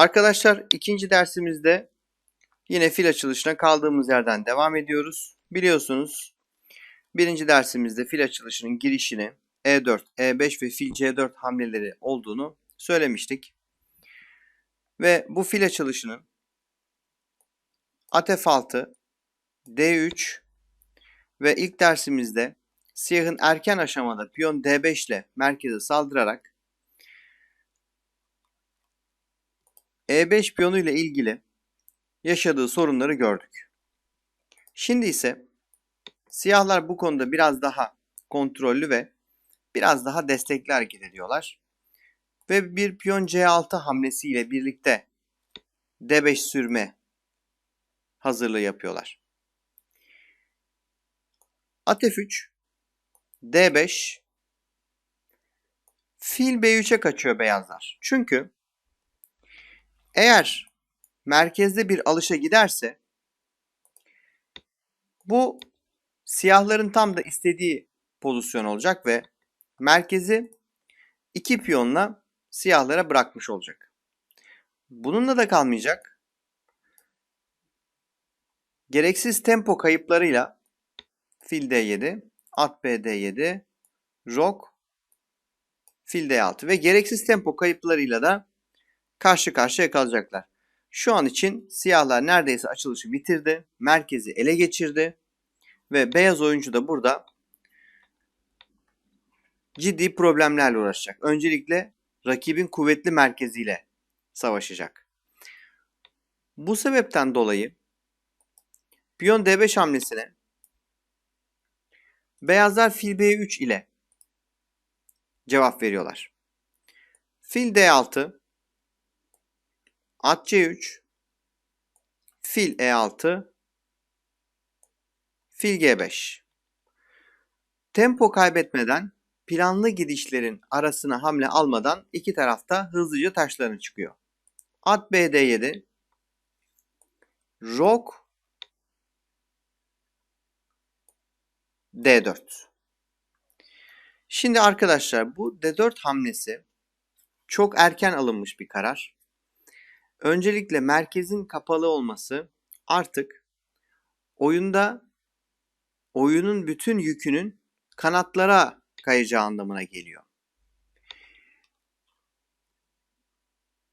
Arkadaşlar ikinci dersimizde yine fil açılışına kaldığımız yerden devam ediyoruz. Biliyorsunuz birinci dersimizde fil açılışının girişini E4, E5 ve fil C4 hamleleri olduğunu söylemiştik. Ve bu fil açılışının at F6, D3 ve ilk dersimizde siyahın erken aşamada piyon D5 ile merkeze saldırarak E5 piyonu ile ilgili yaşadığı sorunları gördük. Şimdi ise siyahlar bu konuda biraz daha kontrollü ve biraz daha destekli hareket ediyorlar. Ve bir piyon C6 hamlesiyle birlikte D5 sürme hazırlığı yapıyorlar. At F3 D5 Fil B3'e kaçıyor beyazlar. Çünkü eğer merkezde bir alışa giderse bu siyahların tam da istediği pozisyon olacak ve merkezi iki piyonla siyahlara bırakmış olacak. Bununla da kalmayacak. Gereksiz tempo kayıplarıyla fil D7, at B D7, rok, fil D6 ve gereksiz tempo kayıplarıyla da karşı karşıya kalacaklar. Şu an için siyahlar neredeyse açılışı bitirdi. Merkezi ele geçirdi. Ve beyaz oyuncu da burada ciddi problemlerle uğraşacak. Öncelikle rakibin kuvvetli merkeziyle savaşacak. Bu sebepten dolayı piyon D5 hamlesine beyazlar fil B3 ile cevap veriyorlar. Fil D6 At C3 Fil E6 Fil G5 Tempo kaybetmeden planlı gidişlerin arasına hamle almadan iki tarafta hızlıca taşlarını çıkıyor. At BD7 Rok D4 Şimdi arkadaşlar bu D4 hamlesi çok erken alınmış bir karar. Öncelikle merkezin kapalı olması artık oyunda oyunun bütün yükünün kanatlara kayacağı anlamına geliyor.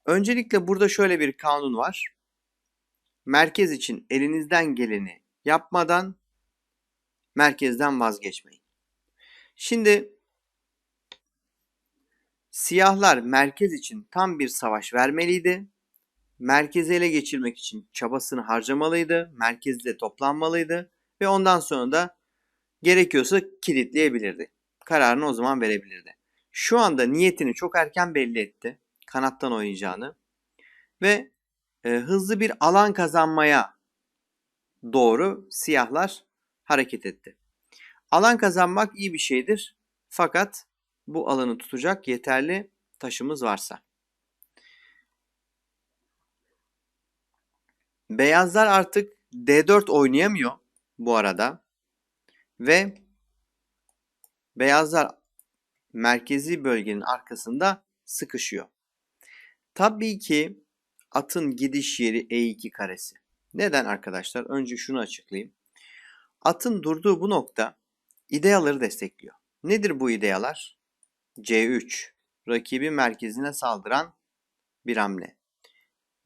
Öncelikle burada şöyle bir kanun var. Merkez için elinizden geleni yapmadan merkezden vazgeçmeyin. Şimdi siyahlar merkez için tam bir savaş vermeliydi merkezi ele geçirmek için çabasını harcamalıydı. Merkezde toplanmalıydı. Ve ondan sonra da gerekiyorsa kilitleyebilirdi. Kararını o zaman verebilirdi. Şu anda niyetini çok erken belli etti. Kanattan oynayacağını. Ve e, hızlı bir alan kazanmaya doğru siyahlar hareket etti. Alan kazanmak iyi bir şeydir. Fakat bu alanı tutacak yeterli taşımız varsa. Beyazlar artık D4 oynayamıyor bu arada. Ve beyazlar merkezi bölgenin arkasında sıkışıyor. Tabii ki atın gidiş yeri E2 karesi. Neden arkadaşlar? Önce şunu açıklayayım. Atın durduğu bu nokta ideaları destekliyor. Nedir bu idealar? C3. Rakibi merkezine saldıran bir hamle.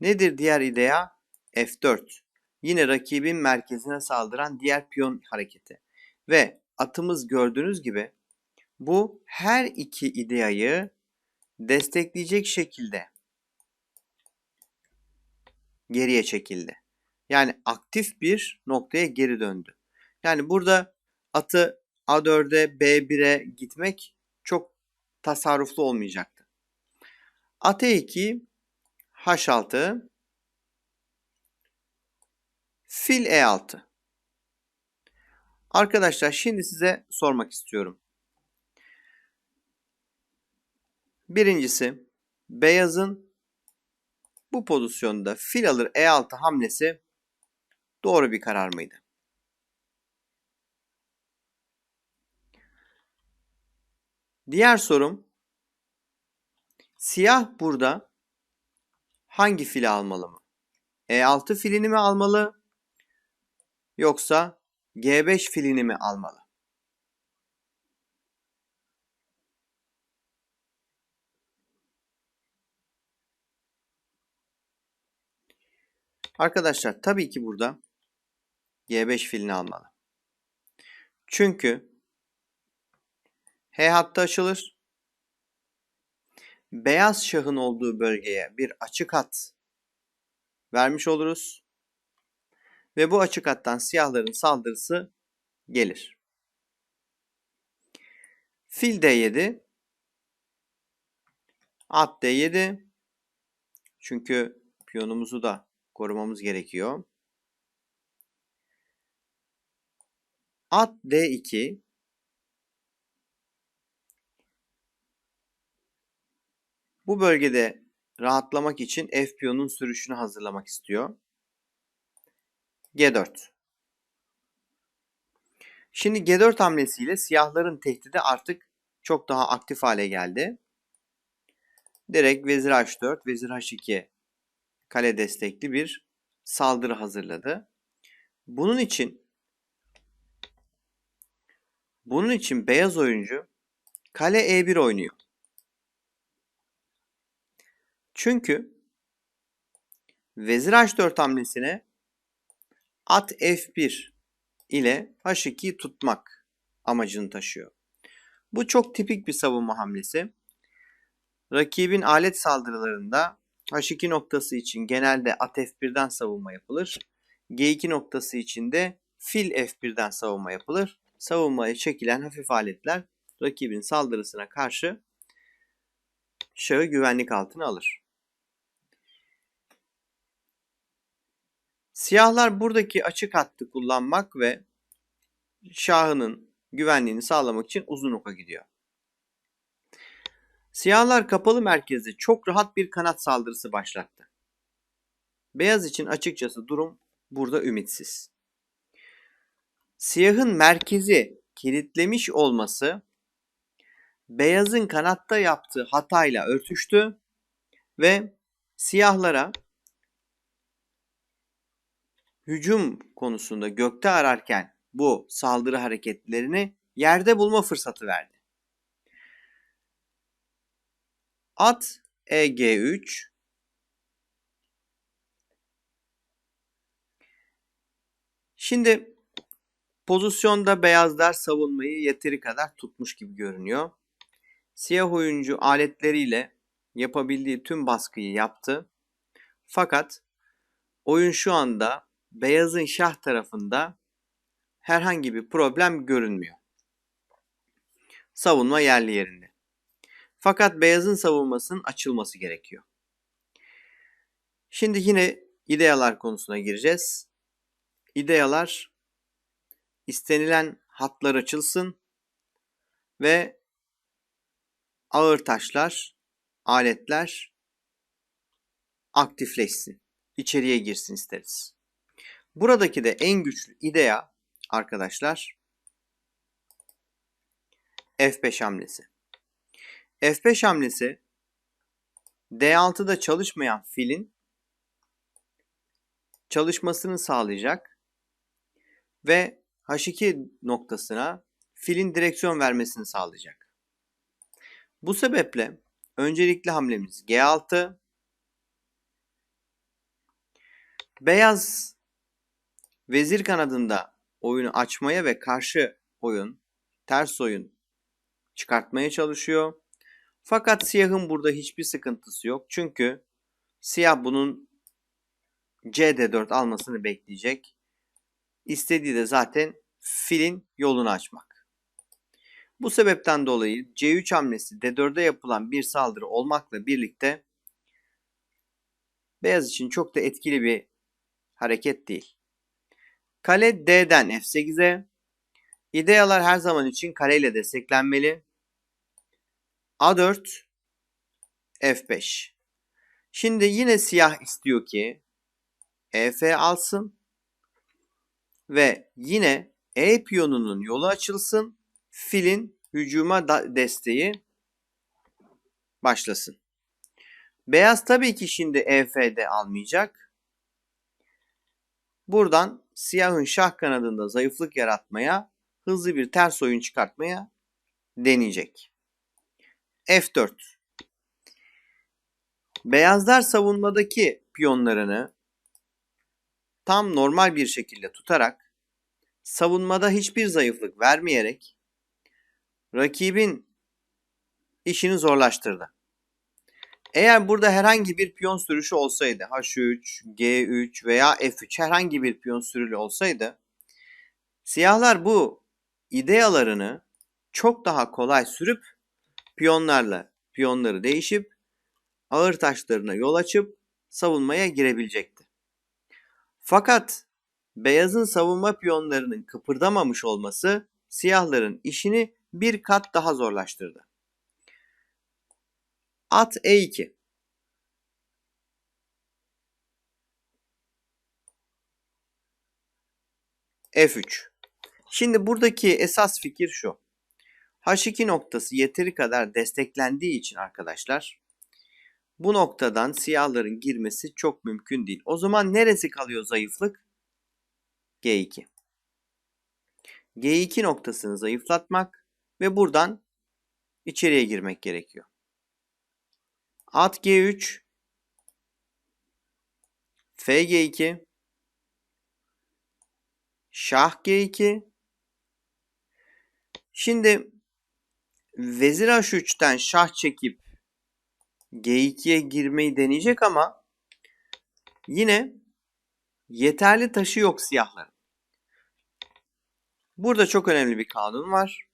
Nedir diğer idea? F4 yine rakibin merkezine saldıran diğer piyon hareketi. Ve atımız gördüğünüz gibi bu her iki ideayı destekleyecek şekilde geriye çekildi. Yani aktif bir noktaya geri döndü. Yani burada atı A4'e B1'e gitmek çok tasarruflu olmayacaktı. At E2 H6 Fil E6. Arkadaşlar şimdi size sormak istiyorum. Birincisi beyazın bu pozisyonda fil alır E6 hamlesi doğru bir karar mıydı? Diğer sorum siyah burada hangi fili almalı mı? E6 filini mi almalı? Yoksa G5 filini mi almalı? Arkadaşlar tabii ki burada G5 filini almalı. Çünkü H hattı açılır. Beyaz şahın olduğu bölgeye bir açık hat vermiş oluruz. Ve bu açık hattan siyahların saldırısı gelir. Fil D7 At D7 Çünkü piyonumuzu da korumamız gerekiyor. At D2 Bu bölgede rahatlamak için F piyonun sürüşünü hazırlamak istiyor. G4 Şimdi G4 hamlesiyle siyahların tehdidi artık çok daha aktif hale geldi. Direkt Vezir H4, Vezir H2 kale destekli bir saldırı hazırladı. Bunun için bunun için beyaz oyuncu kale E1 oynuyor. Çünkü Vezir H4 hamlesine at F1 ile H2'yi tutmak amacını taşıyor. Bu çok tipik bir savunma hamlesi. Rakibin alet saldırılarında H2 noktası için genelde at F1'den savunma yapılır. G2 noktası için de fil F1'den savunma yapılır. Savunmaya çekilen hafif aletler rakibin saldırısına karşı şahı güvenlik altına alır. Siyahlar buradaki açık hattı kullanmak ve şahının güvenliğini sağlamak için uzun oka gidiyor. Siyahlar kapalı merkezde çok rahat bir kanat saldırısı başlattı. Beyaz için açıkçası durum burada ümitsiz. Siyahın merkezi kilitlemiş olması beyazın kanatta yaptığı hatayla örtüştü ve siyahlara hücum konusunda gökte ararken bu saldırı hareketlerini yerde bulma fırsatı verdi. At EG3 Şimdi pozisyonda beyazlar savunmayı yeteri kadar tutmuş gibi görünüyor. Siyah oyuncu aletleriyle yapabildiği tüm baskıyı yaptı. Fakat oyun şu anda beyazın şah tarafında herhangi bir problem görünmüyor. Savunma yerli yerinde. Fakat beyazın savunmasının açılması gerekiyor. Şimdi yine idealar konusuna gireceğiz. İdealar istenilen hatlar açılsın ve ağır taşlar, aletler aktifleşsin. İçeriye girsin isteriz. Buradaki de en güçlü idea arkadaşlar F5 hamlesi. F5 hamlesi D6'da çalışmayan filin çalışmasını sağlayacak ve H2 noktasına filin direksiyon vermesini sağlayacak. Bu sebeple öncelikli hamlemiz G6 Beyaz vezir kanadında oyunu açmaya ve karşı oyun, ters oyun çıkartmaya çalışıyor. Fakat siyahın burada hiçbir sıkıntısı yok. Çünkü siyah bunun CD4 almasını bekleyecek. İstediği de zaten filin yolunu açmak. Bu sebepten dolayı C3 hamlesi D4'e yapılan bir saldırı olmakla birlikte beyaz için çok da etkili bir hareket değil. Kale D'den F8'e. İdealar her zaman için kareyle desteklenmeli. A4 F5. Şimdi yine siyah istiyor ki EF alsın ve yine E piyonunun yolu açılsın. Filin hücuma desteği başlasın. Beyaz tabii ki şimdi EF'de almayacak. Buradan siyahın şah kanadında zayıflık yaratmaya, hızlı bir ters oyun çıkartmaya deneyecek. F4. Beyazlar savunmadaki piyonlarını tam normal bir şekilde tutarak savunmada hiçbir zayıflık vermeyerek rakibin işini zorlaştırdı. Eğer burada herhangi bir piyon sürüşü olsaydı H3, G3 veya F3 herhangi bir piyon sürülü olsaydı siyahlar bu idealarını çok daha kolay sürüp piyonlarla piyonları değişip ağır taşlarına yol açıp savunmaya girebilecekti. Fakat beyazın savunma piyonlarının kıpırdamamış olması siyahların işini bir kat daha zorlaştırdı. At E2. F3. Şimdi buradaki esas fikir şu. H2 noktası yeteri kadar desteklendiği için arkadaşlar bu noktadan siyahların girmesi çok mümkün değil. O zaman neresi kalıyor zayıflık? G2. G2 noktasını zayıflatmak ve buradan içeriye girmek gerekiyor. At G3 F-G2 Şah G2 Şimdi Vezir H3'ten şah çekip G2'ye girmeyi deneyecek ama yine yeterli taşı yok siyahların. Burada çok önemli bir kanun var.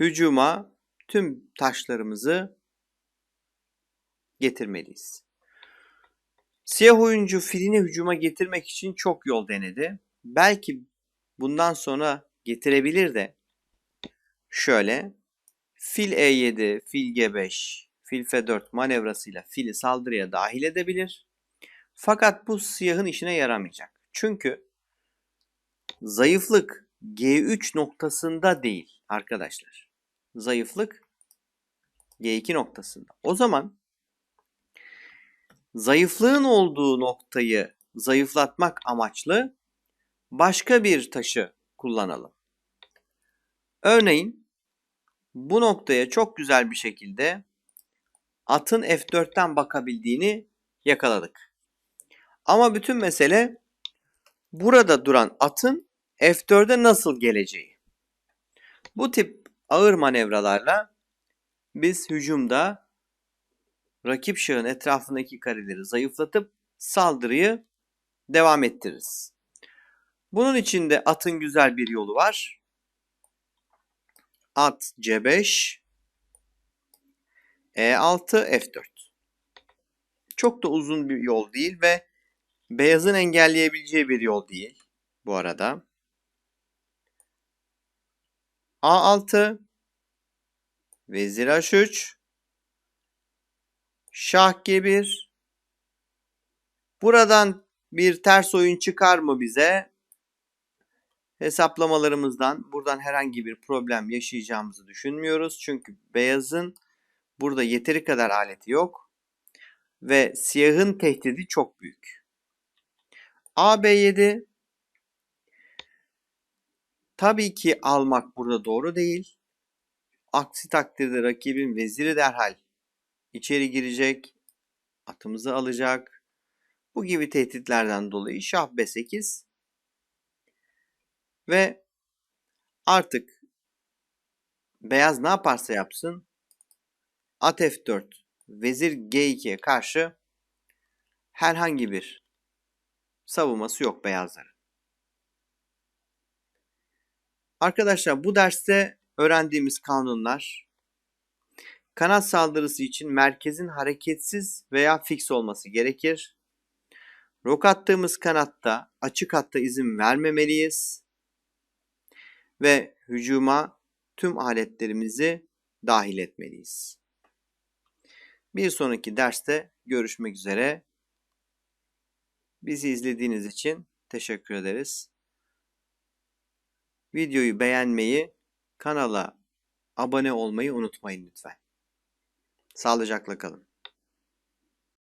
Hücuma tüm taşlarımızı getirmeliyiz. Siyah oyuncu filini hücuma getirmek için çok yol denedi. Belki bundan sonra getirebilir de şöyle fil E7, fil G5, fil F4 manevrasıyla fili saldırıya dahil edebilir. Fakat bu siyahın işine yaramayacak. Çünkü zayıflık G3 noktasında değil arkadaşlar. Zayıflık G2 noktasında. O zaman zayıflığın olduğu noktayı zayıflatmak amaçlı başka bir taşı kullanalım. Örneğin bu noktaya çok güzel bir şekilde atın F4'ten bakabildiğini yakaladık. Ama bütün mesele burada duran atın F4'e nasıl geleceği. Bu tip ağır manevralarla biz hücumda rakip şahın etrafındaki kareleri zayıflatıp saldırıyı devam ettiririz. Bunun için de atın güzel bir yolu var. At C5 E6 F4 Çok da uzun bir yol değil ve beyazın engelleyebileceği bir yol değil bu arada. A6 Vezir H3 Şah G1 Buradan bir ters oyun çıkar mı bize? Hesaplamalarımızdan buradan herhangi bir problem yaşayacağımızı düşünmüyoruz. Çünkü beyazın burada yeteri kadar aleti yok. Ve siyahın tehdidi çok büyük. AB7 tabii ki almak burada doğru değil. Aksi takdirde rakibin veziri derhal içeri girecek. Atımızı alacak. Bu gibi tehditlerden dolayı şah B8 ve artık beyaz ne yaparsa yapsın at F4 vezir G2'ye karşı herhangi bir savunması yok beyazların. Arkadaşlar bu derste öğrendiğimiz kanunlar kanat saldırısı için merkezin hareketsiz veya fix olması gerekir. Rok attığımız kanatta açık hatta izin vermemeliyiz. Ve hücuma tüm aletlerimizi dahil etmeliyiz. Bir sonraki derste görüşmek üzere. Bizi izlediğiniz için teşekkür ederiz. Videoyu beğenmeyi, kanala abone olmayı unutmayın lütfen. Sağlıcakla kalın.